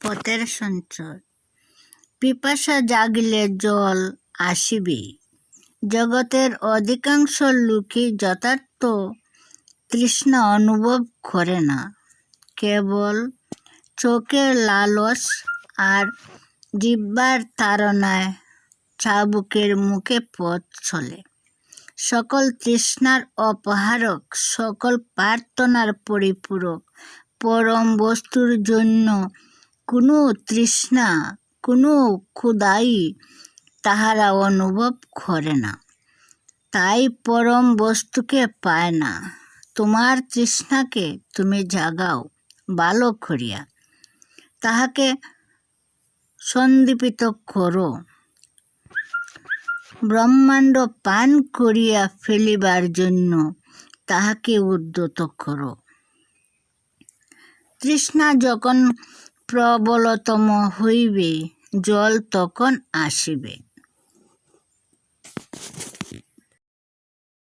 পথের সঞ্চয়। পিপাসা জাগিলে জল আসিবে জগতের অধিকাংশ লোকই যথার্থ তৃষ্ণা অনুভব করে না। কেবল চোখের লালস আর জিহ্বার তাড়নায় চাবুকের মুখে পথ চলে। সকল তৃষ্ণার অপহারক, সকল প্রার্থনার পরিপূরক পরম বস্তুর জন্য। কোনো তৃষ্ণা, কোনো ক্ষুদাই তাহারা অনুভব করে না। তাই পরম বস্তুকে পায় না। তোমার তৃষ্ণাকে তুমি জাগাও, ভালো করিয়া। তাহাকে সন্দীপিত করো। ব্রহ্মাণ্ড পান করিয়া ফেলিবার জন্য তাহাকে উদ্যত করো। তৃষ্ণা যখন প্রবলতম হইবে জল তখন আসিবে।